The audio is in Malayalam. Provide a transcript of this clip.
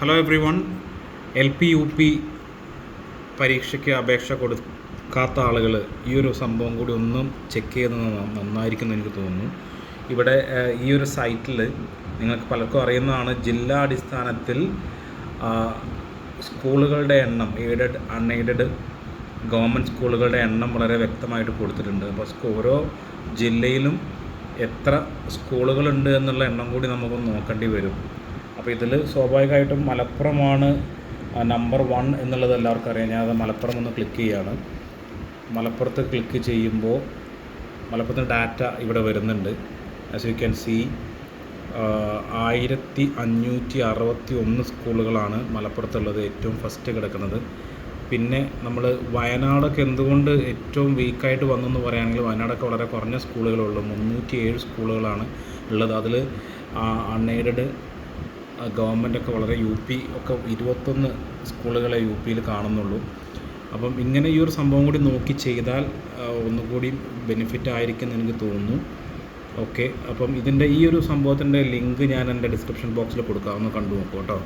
Hello everyone L P U P പരീക്ഷയ്ക്ക് അപേക്ഷ കൊടുക്കാത്ത ആളുകൾ ഈ ഒരു സംഭവം കൂടി ഒന്നും ചെക്ക് ചെയ്യുന്നത് നന്നായിരിക്കുമെന്ന് എനിക്ക് തോന്നുന്നു. ഇവിടെ ഈ ഒരു സൈറ്റിൽ നിങ്ങൾക്ക് പലർക്കും അറിയുന്നതാണ് ജില്ലാ അടിസ്ഥാനത്തിൽ സ്കൂളുകളുടെ എണ്ണം എയ്ഡഡ് അൺഎയ്ഡഡ് ഗവൺമെന്റ് സ്കൂളുകളുടെ എണ്ണം വളരെ വ്യക്തമായിട്ട് കൊടുത്തിട്ടുണ്ട്. അപ്പോൾ ഓരോ ജില്ലയിലും എത്ര സ്കൂളുകളുണ്ട് എന്നുള്ള എണ്ണം കൂടി നമുക്കൊന്ന് നോക്കേണ്ടി വരും. അപ്പോൾ ഇതിൽ സ്വാഭാവികമായിട്ടും മലപ്പുറമാണ് നമ്പർ വൺ എന്നുള്ളത് എല്ലാവർക്കും അറിയാം. ഞാൻ അത് മലപ്പുറം ഒന്ന് ക്ലിക്ക് ചെയ്യുകയാണ് മലപ്പുറത്ത് ക്ലിക്ക് ചെയ്യുമ്പോൾ മലപ്പുറത്തിന് ഡാറ്റ ഇവിടെ വരുന്നുണ്ട്. ആസ് യു ക്യാൻ സി ആയിരത്തി അഞ്ഞൂറ്റി അറുപത്തി ഒന്ന് സ്കൂളുകളാണ് മലപ്പുറത്തുള്ളത് ഏറ്റവും ഫസ്റ്റ് കിടക്കുന്നത്. പിന്നെ നമ്മൾ വയനാടൊക്കെ എന്തുകൊണ്ട് ഏറ്റവും വീക്കായിട്ട് വന്നെന്ന് പറയുകയാണെങ്കിൽ വയനാടൊക്കെ വളരെ കുറഞ്ഞ സ്കൂളുകളുള്ളൂ മുന്നൂറ്റി ഏഴ് സ്കൂളുകളാണ് ഉള്ളത്. അതിൽ അൺഎയ്ഡഡ് ഗവൺമെന്റ് ഒക്കെ വളരെ യു പി ഒക്കെ ഇരുപത്തൊന്ന് സ്കൂളുകളെ യു പിയിൽ കാണുന്നുള്ളൂ. അപ്പം ഇങ്ങനെ ഈ ഒരു സംഭവം കൂടി നോക്കി ചെയ്താൽ ഒന്നുകൂടി ബെനിഫിറ്റ് ആയിരിക്കും എനിക്ക് തോന്നുന്നു. ഓക്കെ അപ്പം ഇതിന്റെ ഈ ഒരു സംഭവത്തിന്റെ ലിങ്ക് ഞാൻ എന്റെ ഡിസ്ക്രിപ്ഷൻ ബോക്സിൽ കൊടുക്കാം. ഒന്ന് കണ്ടു നോക്കൂ കേട്ടോ.